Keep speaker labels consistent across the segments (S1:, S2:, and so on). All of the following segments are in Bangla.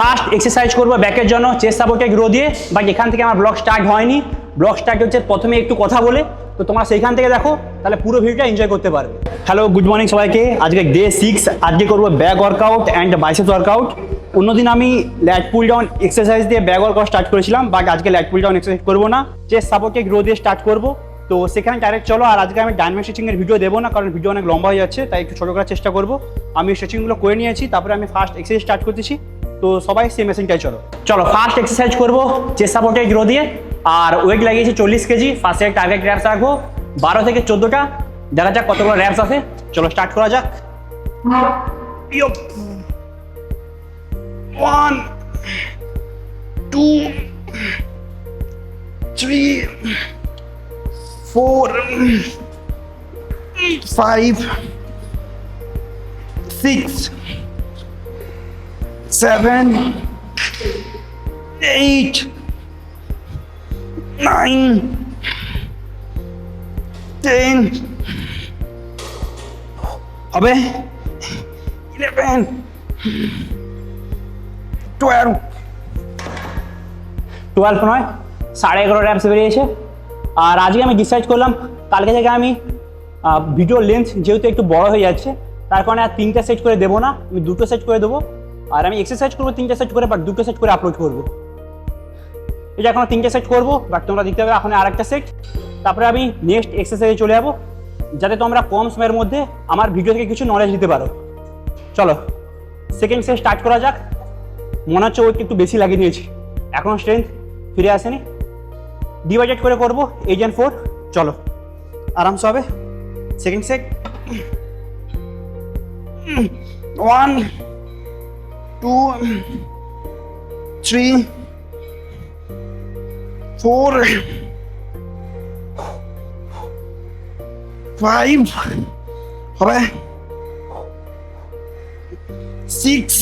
S1: ফার্স্ট এক্সারসাইজ করবো ব্যাকের জন্য চেস সাপোর্টে গ্রো দিয়ে বাট এখান থেকে আমার ব্লগ স্টার্ট হয়নি ব্লগ স্টার্ট হচ্ছে প্রথমে একটু কথা বলে তো তোমরা সেইখান থেকে দেখো তাহলে পুরো ভিডিওটা এনজয় করতে পারবে হ্যালো গুড মর্নিং সবাইকে আজকে ডে সিক্স আজকে করবো back workout and biceps workout অন্যদিন আমি ল্যাট পুল ডাউন এক্সারসাইজ দিয়ে ব্যাক ওয়ার্কআউট স্টার্ট করেছিলাম বাট আজকে ল্যাট পুল ডাউন এক্সারসাইজ করবো না চেস্ট সাপোর্টে গ্রো দিয়ে স্টার্ট করবো তো সেখানে ডাইরেক্ট চলো আর আজকে আমি ডায়মন্ড স্ট্রেচিংয়ের ভিডিও দেবো না কারণ ভিডিও অনেক লম্বা হয়ে যাচ্ছে তাই একটু ছোটো করার চেষ্টা করবো আমি স্ট্রেচিংগুলো করে নিয়েছি তারপরে আমি ফার্স্ট এক্সারসাইজ স্টার্ট করতেছি তো সবাই সেম মেশিনটাই চলো চলো ফার্স্ট এক্সারসাইজ করবো চেস্ট সাপোর্টে গ্রো দিয়ে আর ওয়েট লাগিয়েছি চল্লিশ কেজি ফার্স্টে টার্গেট র্যাপস রাখবো বারো থেকে চোদ্দোটা দেখা যাক কতগুলো র্যাপস আছে চলো স্টার্ট করা যাক
S2: one two three four five six seven eight nine ten হবে eleven, টুয়েলভ
S1: টুয়েলভ নয় সাড়ে এগারো র্যাম্পসে বেরিয়েছে আর আজকে আমি ডিসাইড করলাম কালকে থেকে আমি ভিডিও লেন্থ যেহেতু একটু বড় হয়ে যাচ্ছে তার কারণে আর তিনটা সেট করে দেবো না আমি দুটো সেট করে দেবো আর আমি এক্সারসাইজ করবো তিনটা সার্চ করে বা দুটো সেট করে আপলোড করবো এটা এখন তিনটা সেট করবো বাট তোমরা দেখতে পাবে এখন আর একটা সেট তারপরে আমি নেক্সট এক্সারসাইজে চলে যাবো যাতে তোমরা কম সময়ের মধ্যে আমার ভিডিও থেকে কিছু নলেজ নিতে পারো চলো সেকেন্ড সেট স্টার্ট করা যাক মনে হচ্ছে ওয়েট একটু বেশি লাগিয়ে নিয়েছি এখন স্ট্রেংথ ফিরে আসেনি ডিভাইডেড করে করবো এজেন্ট ফোর চলো আরামসে হবে second set
S2: one two three four five হবে সিক্স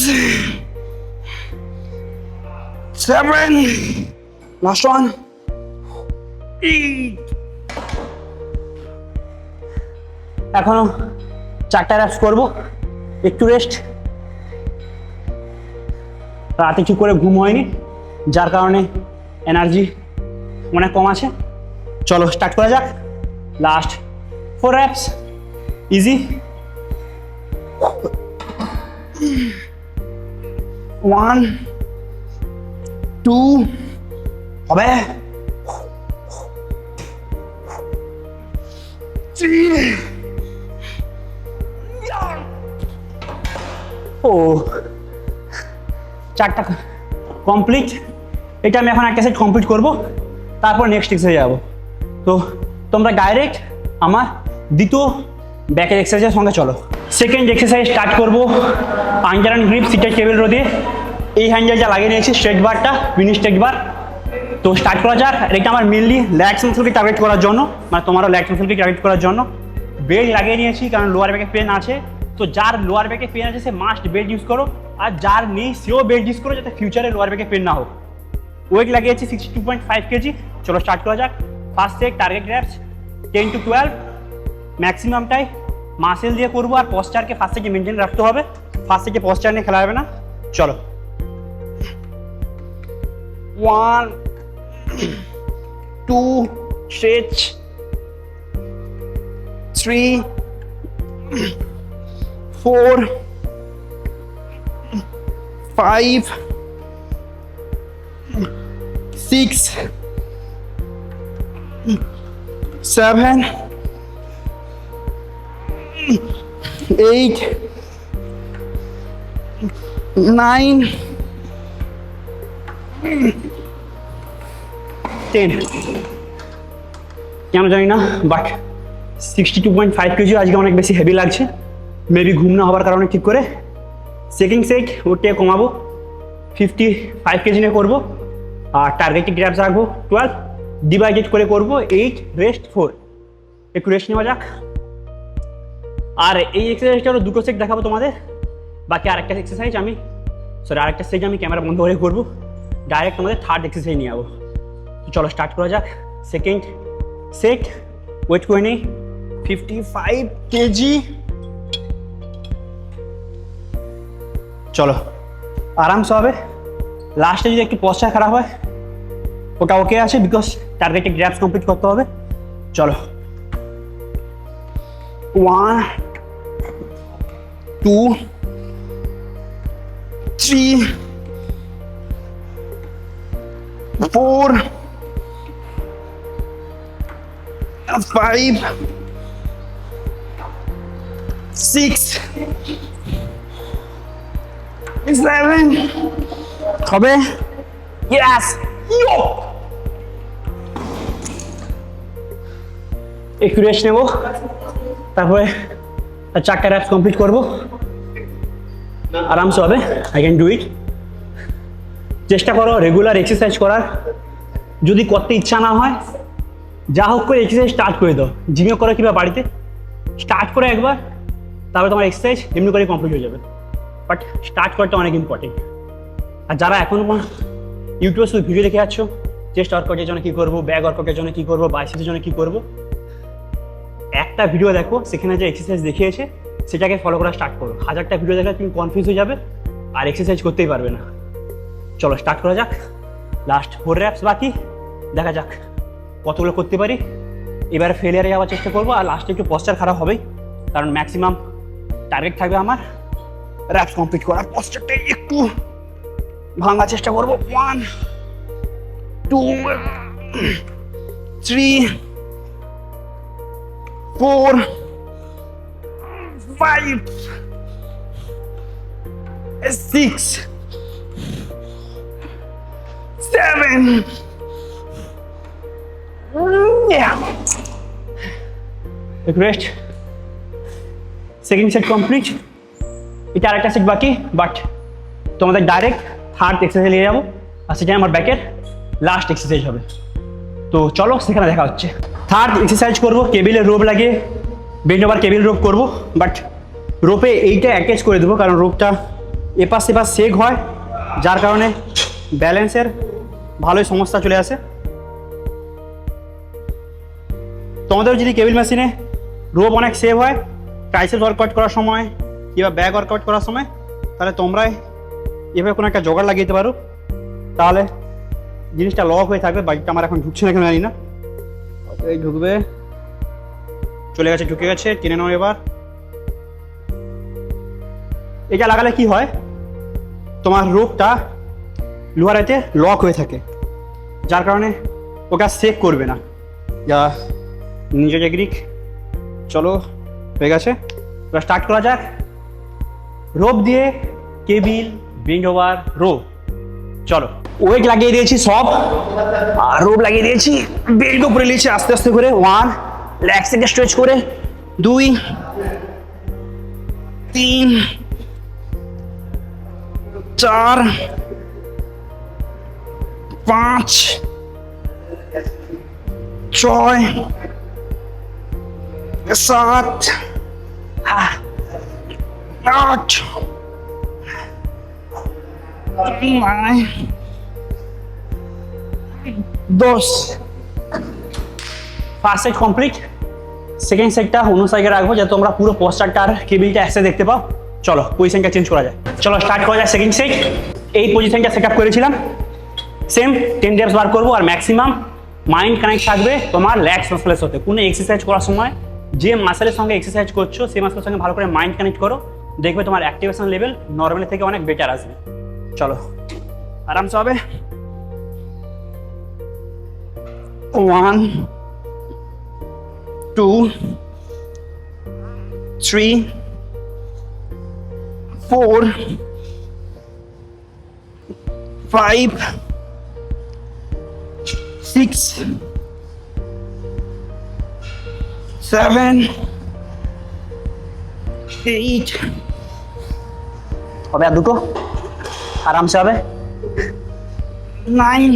S2: সেভেন one, ওয়ান
S1: এখনো চারটা রেস্ট করবো একটু রেস্ট রাতে ঠিক করে ঘুম হয়নি যার কারণে এনার্জি অনেক কম আছে চলো স্টার্ট করা যাক last four reps easy
S2: one two হবে
S1: ও চারটা কমপ্লিট এটা আমি এখন একটা সেট কমপ্লিট করব তারপর নেক্সট এক্সারসাইজে যাবো তো তোমরা ডাইরেক্ট আমার দ্বিতীয় ব্যাকের এক্সারসাইজের সঙ্গে চলো সেকেন্ড এক্সারসাইজ স্টার্ট করবো আঞ্জারান গ্রিপ সিটার কেবিল রোদে এই হ্যান্ডেলটা লাগিয়ে নিয়েছি স্ট্রেট বারটা মিনি স্ট্রেট বার তো স্টার্ট করা যাক এটা আমার মেনলি ল্যাক্স মাসলকে টার্গেট করার জন্য মানে তোমারও ল্যাক্স মাসলকে টার্গেট করার জন্য বেল্ট লাগিয়ে নিয়েছি কারণ লোয়ার ব্যাকে পেন আছে তো যার লোয়ার ব্যাকে পেন আছে সে মাস্ট বেল্ট ইউজ করো আর যার নেই সেও বেল্ট ইউজ করো যাতে ফিউচারে লোয়ার ব্যাকে পেন না হোক ওয়েট লাগিয়েছি sixty two point five kg চলো স্টার্ট করা যাক first set target reps ten to twelve ম্যাক্সিমামটাই মাসেল দিয়ে করবো আর পশ্চারকে ফার্স্ট থেকে মেনটেন রাখতে হবে ফার্স্ট থেকে পশ্চার নিয়ে খেলা যাবে না চলো
S2: one two stretch three four, five, six, seven, eight, nine,
S1: ten কেন জানি না but sixty two point five kg আজকে অনেক বেশি হেভি লাগছে মেবি ঘুম না হওয়ার কারণে ঠিক করে সেকিং সেক ওটা কমাবো ফিফটি ফাইভ কেজি নিয়ে করবো আর টার্গেটে গ্র্যাপস রাখবো টুয়েলভ ডিভাইডেড করে করবো এইট রেস্ট ফোর একটু রেস্ট নেওয়া যাক আর এই এক্সারসাইজটা হলো দুটো সেট দেখাবো তোমাদের বাকি আরেকটা এক্সারসাইজ আমি সরি আরেকটা সেট আমি ক্যামেরা বন্ধ করে করবো ডাইরেক্ট তোমাদের থার্ড এক্সারসাইজ নিয়ে যাবো চলো স্টার্ট করা যাক সেকেন্ড সেট ওয়েট করে নেই ফিফটি ফাইভ কেজি চলো আরামসে হবে লাস্টে যদি একটু পশ্চা খারাপ হয় ওটা ওকে আছে বিকজ টার্গেটে গ্র্যাপস কমপ্লিট করতে হবে চলো
S2: one two three four five, six, 11. Kobe. Yes.
S1: একটু রেস্ট তারপরে চারটা র্যাপ কমপ্লিট করবো আরামসে হবে আই ক্যান ডু ইট চেষ্টা করো রেগুলার এক্সারসাইজ করার যদি করতে ইচ্ছা না হয় যা হোক করে এক্সারসাইজ স্টার্ট করে দাও জিমে করো কিংবা বাড়িতে স্টার্ট করে একবার তারপরে তোমার এক্সারসাইজ এমনি করে কমপ্লিট হয়ে যাবে বাট স্টার্ট করাটা অনেক ইম্পর্টেন্ট আর যারা এখন ইউটিউবে শুধু ভিডিও দেখে আছো চেস্ট ওয়ার্কআউটের জন্য কী করবো ব্যাগ ওয়ার্কআউটের জন্য কী করবো বাইসের জন্য কী করবো একটা ভিডিও দেখো সেখানে যে এক্সারসাইজ দেখিয়েছে সেটাকে ফলো করা স্টার্ট করো হাজারটা ভিডিও দেখলে তুমি কনফিউজ হয়ে যাবে আর এক্সারসাইজ করতেই পারবে না চলো স্টার্ট করা যাক লাস্ট ফোর র্যাপস বাকি দেখা যাক কতগুলো করতে পারি এবার ফেলিয়ারে যাওয়ার চেষ্টা করবো আর লাস্টে একটু পশ্চার খারাপ হবেই কারণ ম্যাক্সিমাম টার্গেট থাকবে আমার র্যাপস কমপ্লিট করা পোস্টারটা একটু ভাঙার চেষ্টা করবো one two three
S2: four five six seven
S1: rest second set complete এটা আরেকটা সিট বাকি বাট তোমাদের ডাইরেক্ট থার্ড এক্সারসাইজ নিয়ে যাবো আর সেখানে আমার ব্যাকের লাস্ট এক্সারসাইজ হবে তো চলো সেখানে দেখা হচ্ছে থার্ড এক্সারসাইজ করব কেবিলের রোপ লাগিয়ে বেন্ড ওভার কেবিল রোপ করবো বাট রোপে এইটা অ্যাটাচ করে দেবো কারণ রোপটা এপাশ সেপাশ সেগ হয় যার কারণে ব্যালেন্সের ভালোই সমস্যা চলে আসে তোমাদের যদি কেবিল মেশিনে রোপ অনেক সেভ হয় ট্রাইসেল ওয়ার্কআউট করার সময় কিংবা ব্যাগ ওয়ার্কআউট করার সময় তাহলে তোমরা এভাবে কোনো একটা জোগাড় লাগিয়ে দিতে পারো তাহলে জিনিসটা লক হয়ে থাকবে বাইকটা আমার এখন ঢুকছে না কেন জানি না এই ঢুকবে চলে গেছে ঢুকে গেছে টেনে নাও এবার এটা লাগালে কি হয় তোমার রোগটা লোহারাইতে লক হয়ে থাকে যার কারণে ওকে আর সেভ করবে না যা নিজে গ্রিক চলো হয়ে গেছে এবার স্টার্ট করা যাক রোপ দিয়ে কেবিল বেন্ড রোপ চলো ওয়েট লাগিয়ে দিয়েছি সব আর রোপ লাগিয়ে দিয়েছি বেল্ট উপরে নিয়েছি আস্তে আস্তে করে ওয়ান লেগ থেকে স্ট্রেচ করে দুই
S2: তিন চার পাঁচ ছয় সাত হ্যাঁ Ouch!
S1: Ay. Dos. First set complete second সেটটা অন্য সাইকে রাখবো যাতে তোমরা পুরো পোস্টারটা আর কেবিলটা একসাথে দেখতে পাও চলো পজিশনটা চেঞ্জ করা যায় চলো স্টার্ট করা যায় সেকেন্ড সেট এই পজিশনটা সেট আপ করেছিলাম সেম টেন ডেপস বার করবো আর ম্যাক্সিমাম মাইন্ড কানেক্ট থাকবে তোমার ল্যাক্স মাসেলের সাথে কোনো এক্সারসাইজ করার সময় যে মাসেলের সঙ্গে এক্সারসাইজ করছো সেই মাসেলের সঙ্গে ভালো করে মাইন্ড কানেক্ট করো দেখবে তোমার অ্যাক্টিভেশন লেভেল নর্মাল থেকে অনেক বেটার আসবে চলো আরামসে হবে
S2: one two three four five six seven eight
S1: হবে আর দুটো আরামসে হবে
S2: nine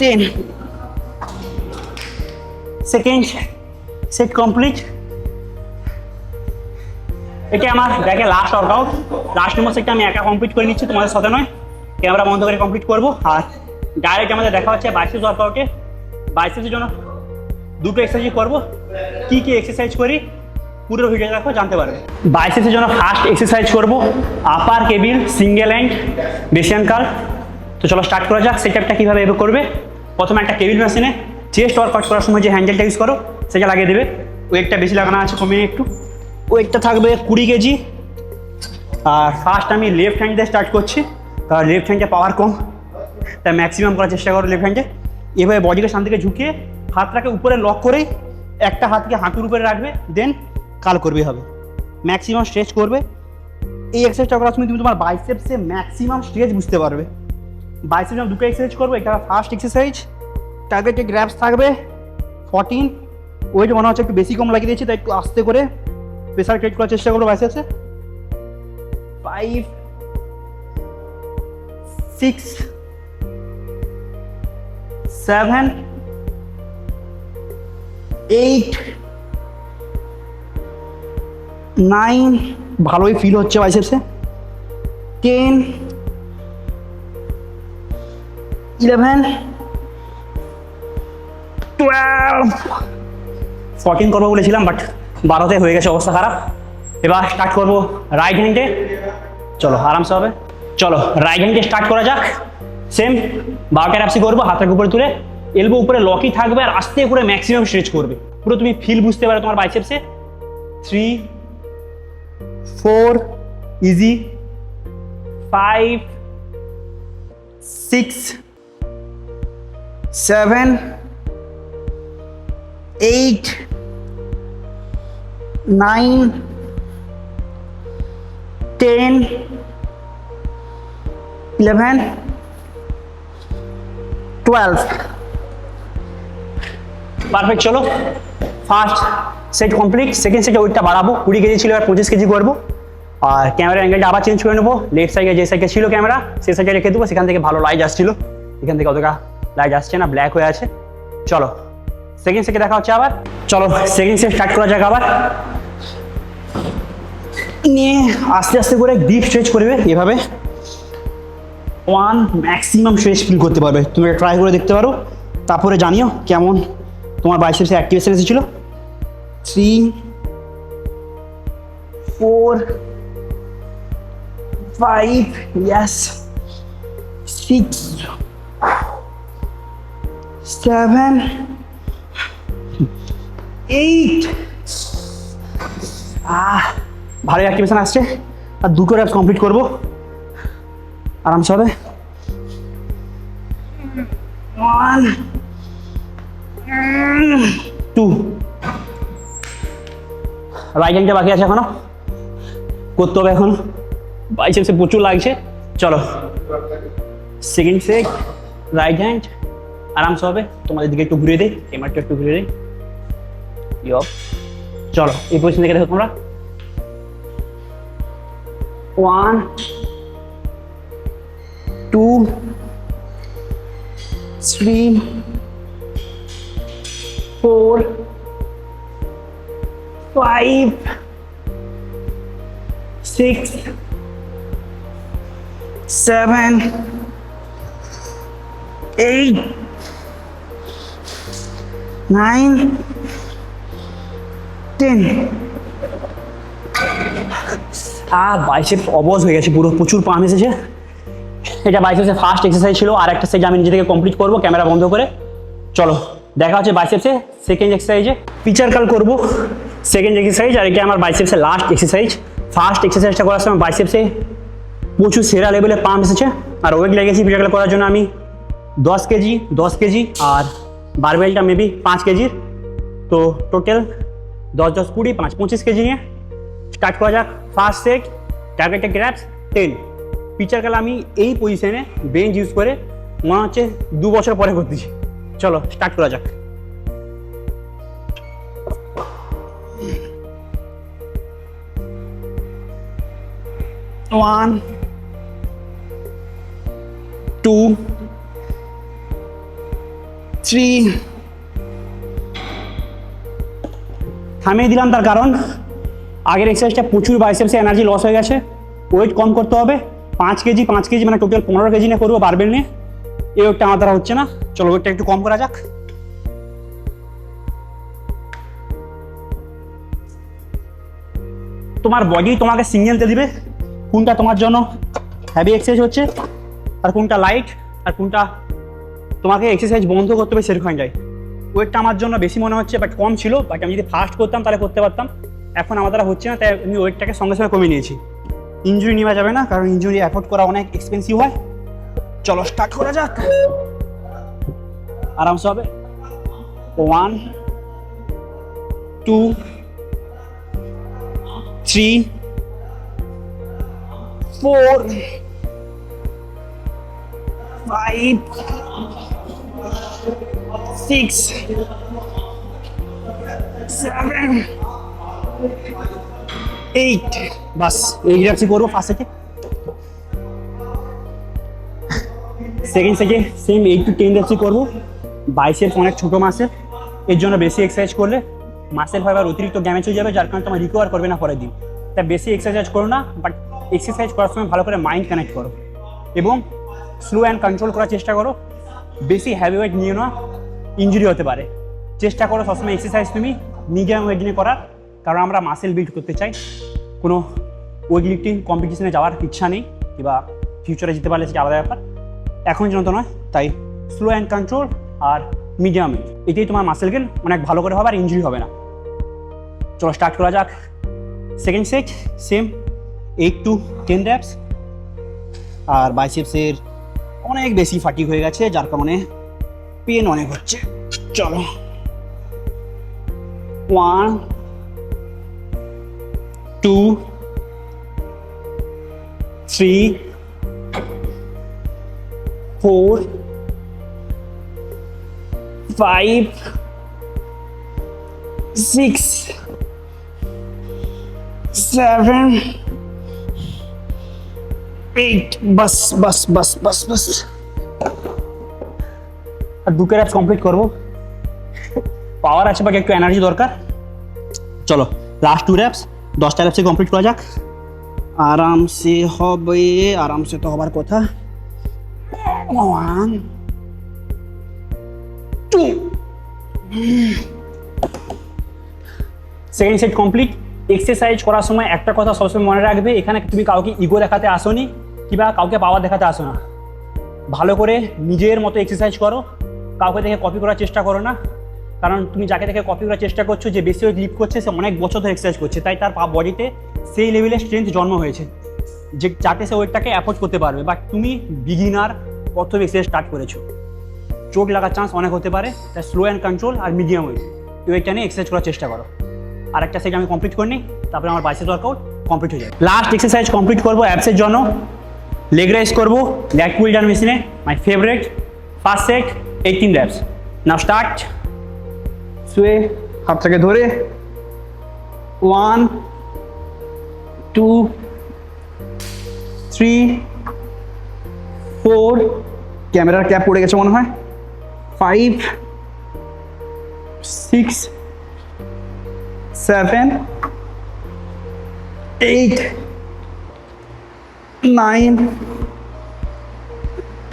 S2: ten second set complete
S1: এটা আমার দেখে লাস্ট ওয়ার্কআউট লাস্ট নম্বর সেটটা আমি একা কমপ্লিট করে নিচ্ছি তোমাদের সাথে নয় ক্যামেরা বন্ধ করে কমপ্লিট করবো আর ডাইরেক্ট আমাদের দেখা হচ্ছে বাইসেস ওয়ার্কআউটে বাইসেসের জন্য দুটো এক্সারসাইজ করবো কী কী এক্সারসাইজ করি পুরো ভিডিও দেখো জানতে পারবে বাইসেপসের জন্য ফার্স্ট এক্সারসাইজ করব upper cable single and Bayesian curl তো চলো স্টার্ট করা যাক সেটআপটা কীভাবে এভাবে করবে প্রথমে একটা কেবিল মেশিনে চেস্ট ওয়ার্কআউট করার সময় যে হ্যান্ডেলটা ইউজ করো সেটা লাগিয়ে দেবে ওয়েটটা বেশি লাগানো আছে কমিয়ে একটু ওয়েটটা থাকবে কুড়ি কেজি আর ফার্স্ট আমি লেফট হ্যান্ড দিয়ে স্টার্ট করছি কারণ লেফট হ্যান্ডে পাওয়ার কম তাই ম্যাক্সিমাম করার চেষ্টা করো লেফট হ্যান্ডে এভাবে বডিকে সামনে দিকে ঝুঁকিয়ে হাতটাকে উপরে লক করে একটা হাতকে হাঁটুর উপরে রাখবে দেন কাল করবে হবে ম্যাক্সিমাম স্ট্রেচ করবে এই এক্সারসাইজটা করার সময় তুমি তোমার বাইসেপসে ম্যাক্সিমাম স্ট্রেচ বুঝতে পারবে যখন দুটো এক্সারসাইজ করবে এটা ফার্স্ট এক্সারসাইজ তাদের যে গ্র্যাপস থাকবে ফর্টিন ওয়েট মনে হচ্ছে একটু বেশি কম লাগিয়ে দিয়েছি তাই একটু আস্তে করে প্রেশার ক্রিয়েট করার চেষ্টা করবো বাইসেপসে five
S2: six seven eight nine ভালোই ফিল হচ্ছে বাইসেপসে টেন ইলেভেন
S1: টুয়েলভ ফর্টিন করবো বলেছিলাম বাট বারোতে হয়ে গেছে অবস্থা খারাপ এবার স্টার্ট করবো রাইট হ্যান্ডে চলো আরামসে হবে চলো রাইট হ্যান্ডে স্টার্ট করা যাক সেম বারোটা র্যাপসি করবো হাতের উপরে তুলে এলবো উপরে লকই থাকবে আর আস্তে করে ম্যাক্সিমাম স্ট্রেচ করবে পুরো তুমি ফিল বুঝতে পারো তোমার বাইসেপসে three four easy five
S2: six seven eight nine ten eleven twelve
S1: perfect चलो ফার্স্ট সেট কমপ্লিট সেকেন্ড সেটে ওইটা বাড়াবো কুড়ি কেজি ছিল আর পঁচিশ কেজি করবো আর ক্যামেরার অ্যাঙ্গেলটা আবার চেঞ্জ করে নেবো লেফট সাইডে যে সাইডে ছিল ক্যামেরা সে সাইডে রেখে দেবো সেখান থেকে ভালো লাইট আসছিল এখান থেকে অতটা লাইট আসছে না ব্ল্যাক হয়ে আছে চলো সেকেন্ড সেটে দেখা হচ্ছে আবার চলো সেকেন্ড সেট স্টার্ট করা যাক আবার নিয়ে আস্তে আস্তে করে ডিপ স্ট্রেচ করবে এভাবে ওয়ান ম্যাক্সিমাম স্ট্রেচ ফিল করতে পারবে তুমি ট্রাই করে দেখতে পারো তারপরে জানিও কেমন তোমার বাইসেপসে অ্যাক্টিভেশন এসেছিলো three, four,
S2: five, yes, six, seven, eight.
S1: Ah ah, ভারী অ্যাক্টিভেশন আসছে আর দুটো র্যাপ কমপ্লিট করবো আরামসে হবে
S2: ওয়ান টু
S1: রাইট হ্যান্ডটা বাকি আছে এখনো করতে হবে এখন বাইসেপসে প্রচুর লাগছে চলো সেকেন্ড সেক রাইট হ্যান্ড আরামসে হবে তোমাদের দিকে একটু ঘুরিয়ে দেয় এমারটা একটু ঘুরিয়ে দেয় ইয়প চলো এই পজিশন দেখে দেখো তোমরা
S2: one two three four five, six, seven, eight, nine, ten.
S1: Ah bicep অবজ হয়ে গেছে পুরো প্রচুর পাম এসেছে এটা বাইসেপসে ফার্স্ট এক্সারসাইজ ছিল আর একটা সেজ আমি নিজে থেকে কমপ্লিট করবো ক্যামেরা বন্ধ করে চলো দেখা হচ্ছে বাইসেপসে সেকেন্ড এক্সারসাইজে পিচার কাল করবো সেকেন্ড এক্সারসাইজ আর এটা আমার বাইসেপসের লাস্ট এক্সারসাইজ ফার্স্ট এক্সারসাইজটা করার সময় বাইসেপসে প্রচুর সেরা লেভেলে পাম্প এসেছে আর ওয়েট লেগেছি পিটাগুলো করার জন্য আমি দশ কেজি দশ কেজি আর বারবেলটা মেবি পাঁচ কেজির তো টোটাল দশ দশ কুড়ি পাঁচ পঁচিশ কেজি নিয়ে স্টার্ট করা যাক ফার্স্ট সেট টার্গেটে গ্র্যাপস টেন পিচার গেলে আমি এই পজিশনে বেঞ্চ ইউজ করে মনে হচ্ছে দু বছর পরে করতেছি চলো স্টার্ট করা যাক
S2: one, two, three.
S1: থামিয়ে দিলাম তার কারণ আগের এক্সারসাইজটা প্রচুর বাইসেপসে এনার্জি লস হয়ে গেছে ওয়েট কম করতে হবে পাঁচ কেজি পাঁচ কেজি মানে টোটাল পনেরো কেজি নিয়ে করবো বারবেল নিয়ে এই ওয়েটটা আমার দ্বারা হচ্ছে না চলো ওয়েটটা একটু কম করা যাক তোমার বডি তোমাকে সিগন্যাল দিবে কোনটা তোমার জন্য হ্যাভি এক্সারসাইজ হচ্ছে আর কোনটা লাইট আর কোনটা তোমাকে এক্সারসাইজ বন্ধ করতে হবে সেরকমটাই ওয়েটটা আমার জন্য বেশি মনে হচ্ছে বাট কম ছিল বাট আমি যদি ফাস্ট করতাম তাহলে করতে পারতাম এখন আমার দ্বারা হচ্ছে না তাই আমি ওয়েটটাকে সঙ্গে সঙ্গে কমিয়ে নিয়েছি ইঞ্জুরি নেওয়া যাবে না কারণ ইঞ্জুরি অ্যাফোর্ড করা অনেক এক্সপেন্সিভ হয় চলো স্টার্ট করা যাক আরামসে হবে one two three
S2: four five six seven eight বাস এই রাখছি করবো ফার্স্ট থেকে
S1: সেকেন্ড থেকে সেম এইট টু টেন রাখছি করবো বাইসেপ অনেক ছোটো মাসের এর জন্য বেশি এক্সারসাইজ করলে মাসেল ফাইবার অতিরিক্ত ড্যামেজ হয়ে যাবে যার কারণে তোমার রিকভার করবে না পরের দিন তাই বেশি এক্সারসাইজ করো না বাট এক্সারসাইজ করার সময় ভালো করে মাইন্ড কানেক্ট করো এবং স্লো অ্যান্ড কন্ট্রোল করার চেষ্টা করো বেশি হ্যাভি ওয়েট নিয়ে নেওয়া ইঞ্জুরি হতে পারে চেষ্টা করো সবসময় এক্সারসাইজ তুমি মিডিয়াম ওয়েট নিয়ে করার কারণ আমরা মাসেল বিল্ড করতে চাই কোনো ওয়েট লিফটিং কম্পিটিশনে যাওয়ার ইচ্ছা নেই কিংবা ফিউচারে যেতে পারলে সেটা আলাদা ব্যাপার এখন জন্য নয় তাই স্লো অ্যান্ড কন্ট্রোল আর মিডিয়াম এটাই তোমার মাসেল গেল অনেক ভালো করে হবে আর ইঞ্জুরি হবে না চলো স্টার্ট করা যাক second set same eight to ten reps আর বাইসেপসের অনেক বেশি ফাটি হয়ে গেছে যার কারণে পেন অনেক হচ্ছে চলো one
S2: two three four five six seven পেট বাস বাস বাস বাস বাস
S1: আর দু ক্যারাজ কমপ্লিট করবো পাওয়ার আছে বাকি একটু এনার্জি দরকার চলো লাস্ট টু র্যাপস দশটা র্যাপসে কমপ্লিট করা যাক আরামসে হবে আরামসে তো হবার কথা one two second set complete exercise করার সময় একটা কথা সবসময় মনে রাখবে এখানে তুমি কাউকে ইগো দেখাতে আসোনি কিংবা কাউকে পাওয়ার দেখাতে আসো না ভালো করে নিজের মতো এক্সারসাইজ করো কাউকে দেখে কপি করার চেষ্টা করো না কারণ তুমি যাকে দেখে কপি করার চেষ্টা করছো যে বেশি ওয়েট লিফ্ট করছে সে অনেক বছর ধরে এক্সারসাইজ করছে তাই তার বডিতে সেই লেভেলের স্ট্রেংথ জন্ম হয়েছে যে যাতে সে ওয়েটটাকে অ্যাফোর্ড করতে পারবে বাট তুমি বিগিনার প্রথম এক্সারসাইজ স্টার্ট করেছো চোট লাগার চান্স অনেক হতে পারে তাই স্লো অ্যান্ড কন্ট্রোল আর মিডিয়াম ওয়েট এই ওয়েটটা নিয়ে এক্সারসাইজ করার চেষ্টা করো আর একটা সেটা আমি কমপ্লিট করে নিই তারপরে আমার বাইসেস ওয়ার্কআউট কমপ্লিট হয়ে যাবে লাস্ট এক্সারসাইজ কমপ্লিট করবো অ্যাপসের জন্য লেগ রাইস করবো লেগ পুল মেশিনে my favourite first set eighteen reps now start
S2: শুয়ে হাতটাকে ধরে ওয়ান টু থ্রি ফোর ক্যামেরার ক্যাপ পড়ে গেছে মনে হয় ফাইভ সিক্স সেভেন এইট 9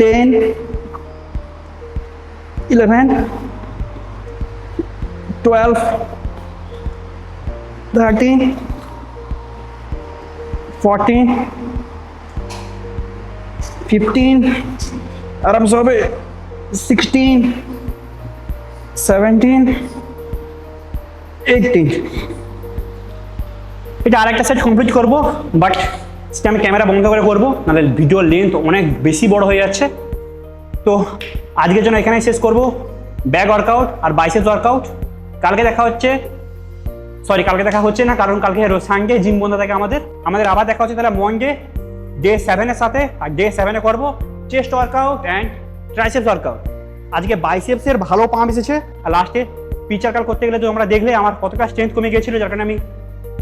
S2: 10 11 12 13 14 15 আরমসব 16 17 18
S1: এটা আরেকটা সেট কমপ্লিট করব বাট সেটা আমি ক্যামেরা বন্ধ করে করবো নাহলে ভিডিও লেন্থ অনেক বেশি বড় হয়ে যাচ্ছে তো আজকের জন্য এখানেই শেষ করব ব্যাক ওয়ার্কআউট আর বাইসেস ওয়ার্কআউট কালকে দেখা হচ্ছে সরি কালকে দেখা হচ্ছে না কারণ কালকে সানডে জিম বন্ধ থাকে আমাদের আমাদের আবার দেখা হচ্ছে তাহলে মন্ডে ডে সেভেনের সাথে আর ডে সেভেনে করবো chest workout and triceps workout আজকে বাইসেপসের ভালো পাম্প এসেছে আর লাস্টে পিচার কাল করতে গেলে তো আমরা দেখলে আমার কতটা স্ট্রেংথ কমে গিয়েছিল যার কারণে আমি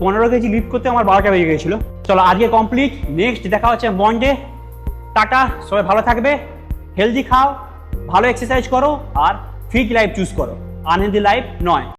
S1: পনেরো কেজি লিফ করতে আমার বারোটা বেজে গেছিলো চলো আজকে কমপ্লিট নেক্সট দেখা হচ্ছে মন্ডে টাটা সবাই ভালো থাকবে হেলদি খাও ভালো এক্সারসাইজ করো আর ফিট লাইফ চুজ করো আনহেলদি লাইফ নয়